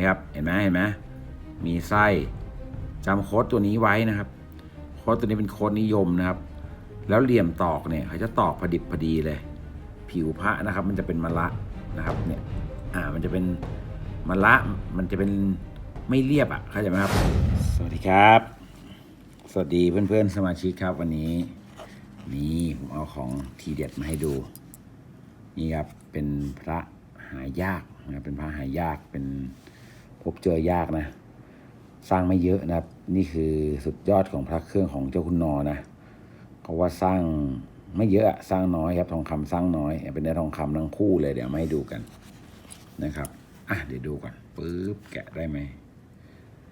มครับ เห็นไหมเห็นไหมมีไส้จำโค้ดตัวนี้ไว้นะครับ โค้ดตัวนี้เป็นโค้ดนิยมนะครับ แล้วเหลี่ยมตอกเนี่ยเขาจะตอกพอดิบพอดีเลย ผิวพระนะครับ มันจะเป็นมะละนะครับ เนี่ย อ่า มันจะเป็นมะละ มันจะเป็นไม่เรียบอะเข้าใจไหมครับ สวัสดีครับ สวัสดีเพื่อนๆสมาชิกครับ วันนี้ นี่ผมเอาของทีเด็ดมาให้ดู นี่ครับ เป็นพระหายากนะครับ เป็นพระหายาก เป็น พบเจอยากนะ สร้างไม่เยอะนะครับ นี่คือสุดยอดของพระเครื่องของเจ้าคุณนอนะเขาว่าสร้างไม่เยอะสร้างน้อยครับทองคำสร้างน้อย เป็นเนื้อทองคำทั้งคู่เลยเดี๋ยวมาให้ดูกันนะครับอะเดี๋ยวดูก่อนปึ๊บแกะได้ไหม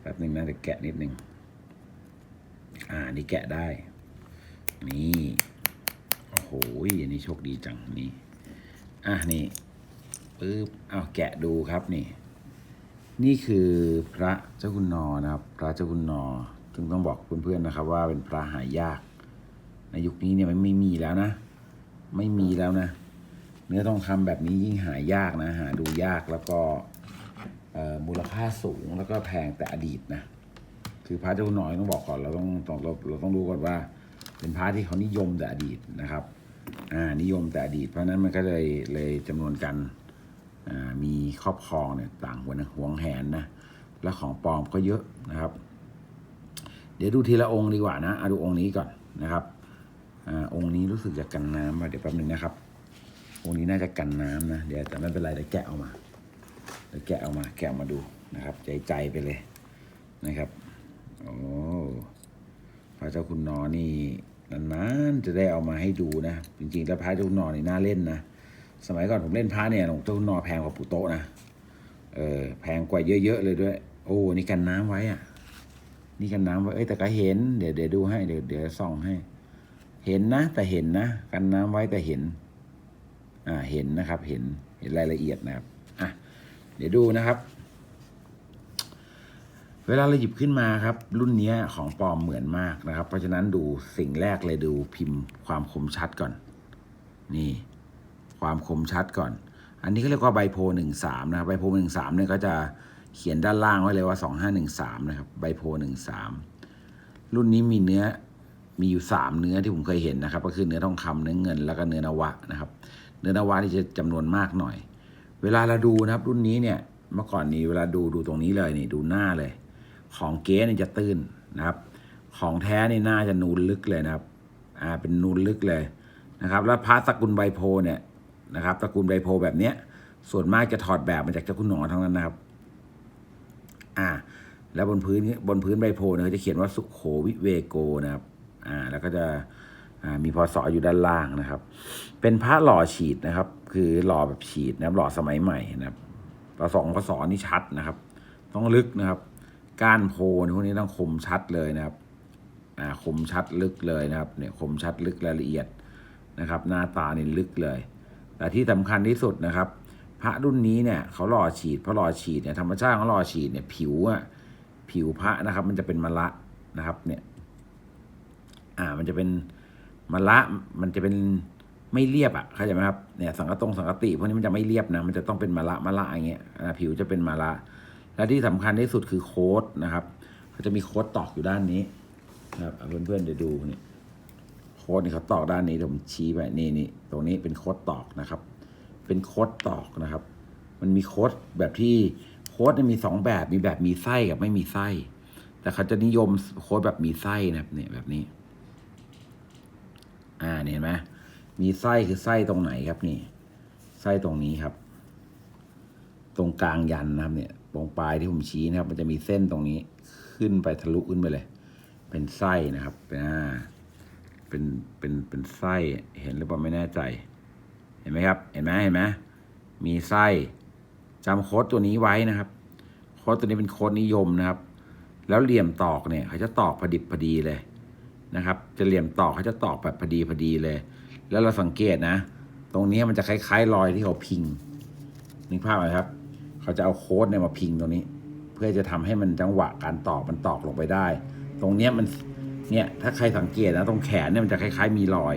แป๊บหนึ่งนะเดี๋ยวแกะนิดนึงอ่านี่แกะได้ นี่โอ้โหอันนี้โชคดีจังนี่อะนี่ปึ๊บอ้าวแกะดูครับนี่ นี่คือพระเจ้าคุณนอนะครับ พระเจ้าคุณนอจึงต้องบอกเพื่อนๆนะครับ ว่าเป็นพระหายาก ในยุคนี้เนี่ยมันไม่มีแล้วนะ ไม่มีแล้วนะ เนื้อทองคำแบบนี้ยิ่งหายากนะหาดูยากแล้วก็มูลค่าสูงแล้วก็แพงแต่อดีตนะคือพระเจ้าคุณนอต้องบอกก่อนเราต้องต้องเราเราต้องรู้ก่อนว่า เป็นพระที่เขานิยมแต่อดีตนะครับอ่านิยมแต่อดีตเพราะนั้นมันก็เลยเลยจำนวนกัน มีครอบครองเนี่ยต่างหัวนะหวงแหนนะและของปลอมก็เยอะนะครับ เดี๋ยวดูทีละองค์ดีกว่านะเอาดูองค์นี้ก่อนนะครับอองค์นี้รู้สึกจะกันน้ำมาเดี๋ยวแป๊บหนึงนะครับ องค์นี้น่าจะกันน้ำนะเดี๋ยวแต่ไม่เป็นไรเดี๋ยวแกะออกมาเดี๋ยวแกะออกมาแกะออกมาดูนะครับ ใจใจไปเลยนะครับโอ้พระเจ้าคุณนอนี่นานๆจะได้เอามาให้ดูนะ จริงๆแล้วพระเจ้าคุณนอนี่น่าเล่นนะ สมัยก่อนผมเล่นพระเนี่ยหลวงเจ้าคุณนอแพงกว่าปู่โต๊ะนะเออแพงกว่าเยอะๆเลยด้วย โอ้นี่กันน้ำไว้อะนี่กันน้ำไว้เอ้ยแต่ก็เห็นเดี๋ยวเดี๋ยวดูให้เดี๋ยวเดี๋ยวส่องให้ เห็นนะแต่เห็นนะกันน้ำไว้แต่เห็น อ่าเห็นนะครับ เห็นเห็นรายละเอียดนะครับอะเดี๋ยวดูนะครับ เวลาเราหยิบขึ้นมาครับ รุ่นนี้ของปลอมเหมือนมากนะครับ เพราะฉะนั้นดูสิ่งแรกเลยดูพิมพ์ความคมชัดก่อน นี่ ความคมชัดก่อน อันนี้เขาเรียกว่าไบโพหนึ่งสามนะครับไบโพหนึ่งสามเนี่ยก็จะเขียนด้านล่างไว้เลยว่าสองห้าหนึ่งสามนะครับไบโพหนึ่งสามรุ่นนี้มีเนื้อมีอยู่สามเนื้อที่ผมเคยเห็นนะครับ ก็คือเนื้อทองคำเนื้อเงิน แล้วก็เนื้อนวะนะครับ เนื้อนวะที่จะจำนวนมากหน่อย เวลาเราดูนะครับ รุ่นนี้เนี่ยเมื่อก่อนนี้เวลาดูดูตรงนี้เลยนี่ดูหน้าเลย ของเก๊เนี่ยจะตื้นนะครับ ของแท้นี่หน้าจะนูนลึกเลยนะครับ อ่าเป็นนูนลึกเลยนะครับ แล้วพระสกุลไบโพเนี่ย นะครับตระกูลไบโพแบบเนี้ย ส่วนมากจะถอดแบบมาจากเจ้าคุณหนอทั้งนั้นนะครับ อ่า แล้วบนพื้นบนพื้นใบโพเนี่ยเขาจะเขียนว่าสุโขวิเวโกนะครับ อ่า แล้วก็จะอ่ามีพอศอยู่ด้านล่างนะครับ เป็นพระหล่อฉีดนะครับ คือหล่อแบบฉีดนะครับ หล่อสมัยใหม่นะครับพอศพศนี่ชัดนะครับ ต้องลึกนะครับก้านโพนี่ยพวกนี้ต้องคมชัดเลยนะครับอ่าคมชัดลึกเลยนะครับ เนี่ยคมชัดลึกรายละเอียดนะครับ หน้าตานี่ลึกเลย แต่ที่สำคัญที่สุดนะครับ พระรุ่นนี้เนี่ยเขาหล่อฉีดเพราะหล่อฉีดเนี่ยธรรมชาติของหล่อฉีดเนี่ยผิวอะผิวพระนะครับ มันจะเป็นมะละนะครับ เนี่ย อ่า มันจะเป็นมะละมันจะเป็นไม่เรียบอะเข้าใจไหมครับเนี่ยสังกตรงสังกติพวกนี้มันจะไม่เรียบนะมันจะต้องเป็นมะละมะละอย่างเงี้ยผิวจะเป็นมะละและที่สำคัญที่สุดคือโค้ดนะครับเขาจะมีโค้ดตอกอยู่ด้านนี้นะครับเอาเพื่อนๆเดี๋ยวดูนี่โค้ดนี่เขาตอกด้านนี้ผมชี้ไปนี่นี่ตรงนี้เป็นโค้ดตอกนะครับ เป็นโค้ดตอกนะครับ มันมีโค้ดแบบที่โค้ดเนี่ยมีสองแบบมีแบบมีไส้กับไม่มีไส้ แต่เขาจะนิยมโค้ดแบบมีไส้นะครับเนี่ยแบบนี้ อ่าเนี่ยเห็นไหมมีไส้คือไส้ตรงไหนครับนี่ ไส้ตรงนี้ครับ ตรงกลางยันนะครับเนี่ย ตรงปลายที่ผมชี้นะครับ มันจะมีเส้นตรงนี้ขึ้นไปทะลุขึ้นไปเลย เป็นไส้นะครับอ่า เป็นเป็นเป็นไส้เห็นหรือเปล่าไม่แน่ใจ เห็นไหมครับ เห็นไหมเห็นไหมมีไส้จำโค้ดตัวนี้ไว้นะครับ โค้ดตัวนี้เป็นโค้ดนิยมนะครับ แล้วเหลี่ยมตอกเนี่ยเขาจะตอกพอดิบพอดีเลยนะครับ จะเหลี่ยมตอกเขาจะตอกแบบพอดีพอดีเลย แล้วเราสังเกตนะ ตรงนี้มันจะคล้ายๆรอยที่เขาพิงนึกภาพไหมครับ เขาจะเอาโค้ดเนี่ยมาพิงตรงนี้ เพื่อจะทำให้มันจังหวะการตอกมันตอกลงไปได้ ตรงเนี้ยมัน เนี่ย ถ้าใครสังเกตนะตรงแขนเนี่ยมันจะคล้ายๆ มีรอย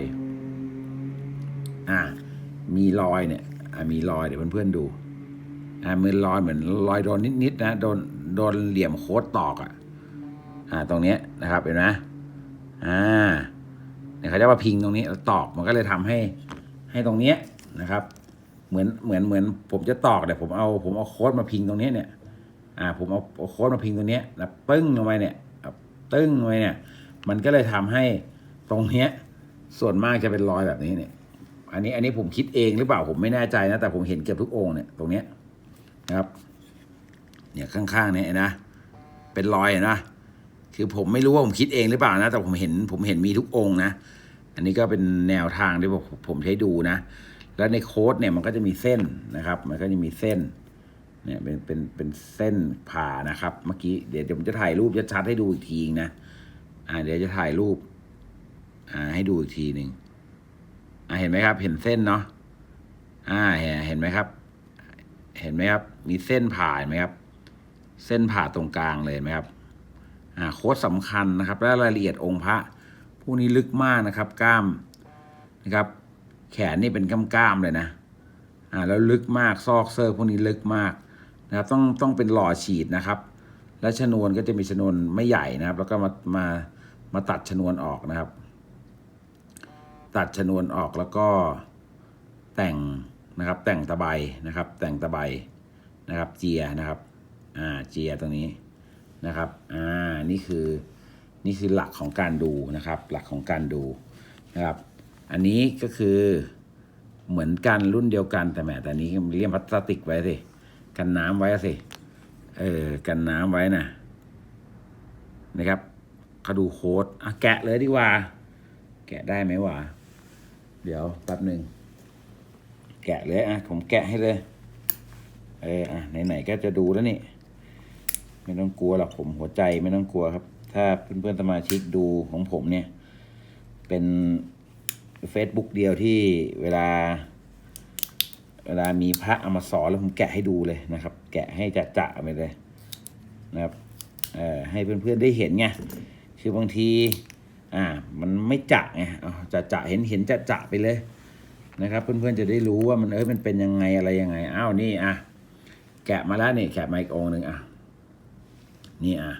อ่า มีรอยเนี่ย อ่ามีรอยเดี๋ยวเพื่อนๆดูอ่ามือรอยเหมือนรอยโดนนิดๆนะโดนโดนเหลี่ยมโค้ดตอกอะ อ่า ตรงเนี้ยนะครับเห็นไหมอ่าเนี่ยเขาจะมาพิงตรงนี้แล้วตอกมันก็เลยทำให้ ให้ตรงเนี้ยนะครับ เหมือนเหมือนเหมือนผมจะตอกเนี่ยผมเอาผมเอาโค้ดมาพิงตรงเนี้ยเนี่ย อ่า ผมเอาโค้ดมาพิงตรงเนี้ยแล้วปึ้งลงไปเนี่ยตึ้งลงไปเนี่ย มันก็เลยทำให้ตรงเนี้ยส่วนมากจะเป็นรอยแบบนี้เนี่ย อันนี้อันนี้ผมคิดเองหรือเปล่าผมไม่แน่ใจนะ แต่ผมเห็นเกือบทุกองค์เนี่ยตรงเนี้ยนะครับ เนี่ยข้างๆเนี่ยนะ เป็นรอยนะคือผมไม่รู้ว่าผมคิดเองหรือเปล่านะ แต่ผมเห็นผมเห็นมีทุกองค์นะ อันนี้ก็เป็นแนวทางที่ผมผมใช้ดูนะ แล้วในโค้ดเนี่ยมันก็จะมีเส้นนะครับ มันก็จะมีเส้นเนี่ยเป็นเป็นเป็นเส้นผ่านะครับ เมื่อกี้เดี๋ยวเดี๋ยวผมจะถ่ายรูปชัดๆให้ดูอีกทีนะ อ่าเดี๋ยวจะถ่ายรูป อ่า ให้ดูอีกทีหนึ่งอ่าเห็นไหมครับ เห็นเส้นเนาะอ่าเห็นเห็นไหมครับ เห็นไหมครับ มีเส้นผ่าเห็นไหมครับ เส้นผ่าตรงกลางเลยไหมครับ อ่าโค้ดสำคัญนะครับ และรายละเอียดองค์พระพวกนี้ลึกมากนะครับ กล้ามนะครับ แขนนี่เป็นกล้ามๆเลยนะ อ่า แล้วลึกมากซอกเซอร์พวกนี้ลึกมากนะครับ ต้องต้องเป็นหล่อฉีดนะครับ และชนวนก็จะมีชนวนไม่ใหญ่นะครับ แล้วก็มามา มาตัดชนวนออกนะครับ ตัดชนวนออกแล้วก็แต่งนะครับ แต่งตะไบนะครับ แต่งตะไบนะครับ เจียนะครับ อ่า เจียตรงนี้นะครับ อ่า นี่คือนี่คือหลักของการดูนะครับ หลักของการดูนะครับ อันนี้ก็คือเหมือนกันรุ่นเดียวกันแต่แหมแต่นี้เลี่ยมพลาสติกไว้สิ กันน้ำไว้สิ เออ กันน้ำไว้นะนะครับ เขาดูโค้ดอะแกะเลยดีกว่า แกะได้ไหมวะเดี๋ยวแป๊บหนึ่งแกะเลยอะผมแกะให้เลยเอออะไหนๆก็จะดูแล้วนี่ ไม่ต้องกลัวหรอกผมหัวใจไม่ต้องกลัวครับ ถ้าเพื่อนๆสมาชิกดูของผมเนี่ย เป็น Facebook เดียวที่เวลา เวลามีพระเอามาสอนแล้วผมแกะให้ดูเลยนะครับ แกะให้จะจะไปเลยนะครับเอ่อให้เพื่อนๆได้เห็นไง คือบางที อ่า มันไม่จะไงจะจะเห็นเห็นจะจะไปเลยนะครับเพื่อนๆจะได้รู้ว่ามันเอ้ยมันเป็นยังไงอะไรยังไงอ้าวนี่อะแกะมาแล้วนี่แกะมาอีกองหนึ่งอะนี่อะ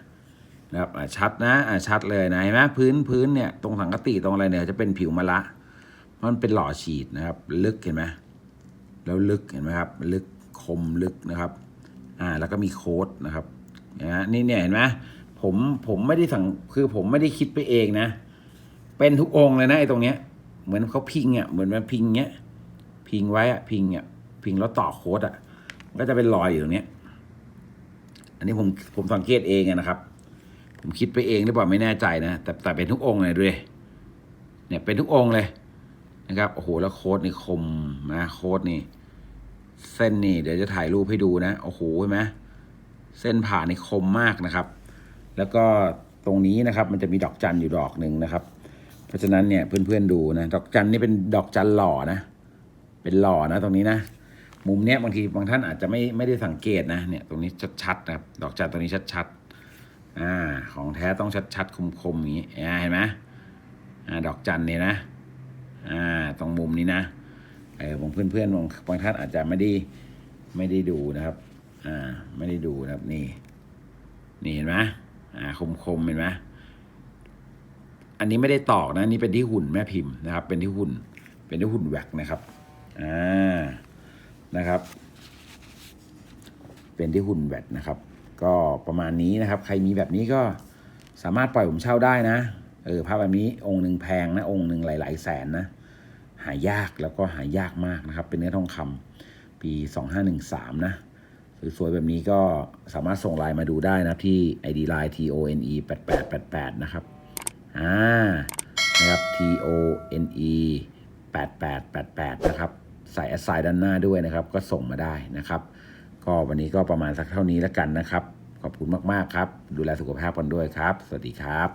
นะครับอะชัดนะอะชัดเลยนะเห็นไหมพื้นพื้นเนี่ยตรงสังกติตรงอะไรเนี่ยจะเป็นผิวมะละมันเป็นหล่อฉีดนะครับ ลึกเห็นไหมแล้วลึกเห็นไหมครับ ลึกคมลึกนะครับ อ่าแล้วก็มีโค้ดนะครับนะฮะนี่เนี่ยเห็นไหม ผมผมไม่ได้สั่งคือผมไม่ได้คิดไปเองนะ เป็นทุกองเลยนะไอ้ตรงเนี้ย เหมือนเขาพิงอะเหมือนมันพิงเงี้ยพิงไว้อะพิงอะพิงแล้วต่อโค้ดอะก็จะเป็นรอยอยู่ตรงเนี้ย อันนี้ผมผมสังเกตเองอะนะครับ ผมคิดไปเองหรือเปล่าไม่แน่ใจนะแต่แต่เป็นทุกองเลยด้วยเนี่ยเป็นทุกองเลยนะครับโอ้โหแล้วโค้ดนี่คมนะโค้ดนี่ เส้นนี่เดี๋ยวจะถ่ายรูปให้ดูนะโอ้โหเห็นไหมเส้นผ่านี่คมมากนะครับ แล้วก็ตรงนี้นะครับมันจะมีดอกจันอยู่ดอกหนึ่งนะครับ เพราะฉะนั้นเนี่ยเพื่อนๆดูนะดอกจันนี่เป็นดอกจันหล่อนะ เป็นหล่อนะตรงนี้นะ มุมเนี้ยบางทีบางท่านอาจจะไม่ไม่ได้สังเกตนะเนี่ยตรงนี้ชัดๆนะครับดอกจันตรงนี้ชัดๆอ่าของแท้ต้องชัดๆคมๆอย่างนี้เห็นไหมอ่าดอกจันเนี่ยนะอ่าตรงมุมนี้นะเออบางเพื่อนๆบางบางท่านอาจจะไม่ได้ไม่ได้ดูนะครับอ่าไม่ได้ดูนะครับนี่นี่เห็นไหม อ่าคมๆเห็นไหมอันนี้ไม่ได้ตอกนะนี่เป็นที่หุ่นแม่พิมพ์นะครับ เป็นที่หุ่น เป็นที่หุ่นแหวกนะครับอ่านะครับ เป็นที่หุ่นแหวดนะครับ ก็ประมาณนี้นะครับ ใครมีแบบนี้ก็สามารถปล่อยผมเช่าได้นะเออภาพแบบนี้องค์หนึ่งแพงนะองค์หนึ่งหลาย ๆ แสนนะหายากแล้วก็หายากมากนะครับ เป็นเนื้อทองคำปี 2513 นะ สวยๆแบบนี้ก็สามารถส่งไลน์มาดูได้นะที่ ID line T O N E 8888นะครับอ่านะครับ T O N E 8888นะครับใส่แอสไซน์ด้านหน้าด้วยนะครับ ก็ส่งมาได้นะครับ ก็วันนี้ก็ประมาณสักเท่านี้แล้วกันนะครับ ขอบคุณมากๆครับ ดูแลสุขภาพกันด้วยครับ สวัสดีครับ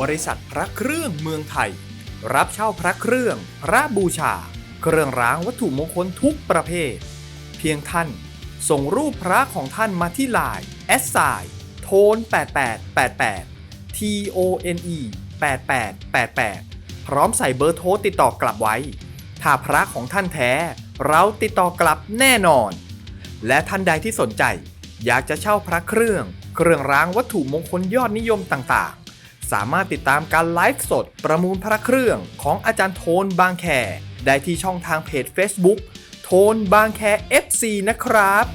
บริษัทพระเครื่องเมืองไทย รับเช่าพระเครื่อง พระบูชา เครื่องรางวัตถุมงคลทุกประเภท เพียงท่าน ส่งรูปพระของท่านมาที่ไลน์แอสไซโทน8888 T O N E 8888 พร้อมใส่เบอร์โทรติดต่อกลับไว้ ถ้าพระของท่านแท้ เราติดต่อกลับแน่นอน และท่านใดที่สนใจ อยากจะเช่าพระเครื่อง เครื่องรางวัตถุมงคลยอดนิยมต่างๆ สามารถติดตามการไลฟ์สดประมูลพระเครื่องของอาจารย์โทนบางแคได้ที่ช่องทางเพจ Facebook โทนบางแค FC นะครับ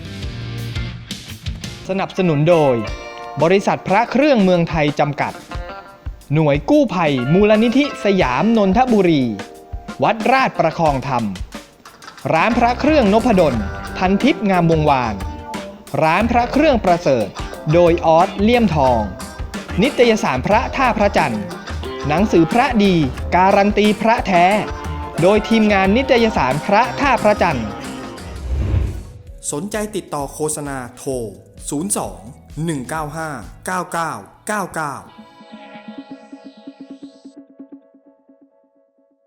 สนับสนุนโดย บริษัทพระเครื่องเมืองไทยจำกัด หน่วยกู้ภัย มูลนิธิสยามนนทบุรี วัดราชประคองธรรม ร้านพระเครื่องนพดลพันทิพย์งามวงวาน ร้านพระเครื่องประเสริฐ โดยออสเลี่ยมทอง นิตยสารพระท่าพระจันทร์ หนังสือพระดี การันตีพระแท้ โดยทีมงานนิตยสารพระท่าพระจันทร์ สนใจติดต่อโฆษณาโทร 02 195 9999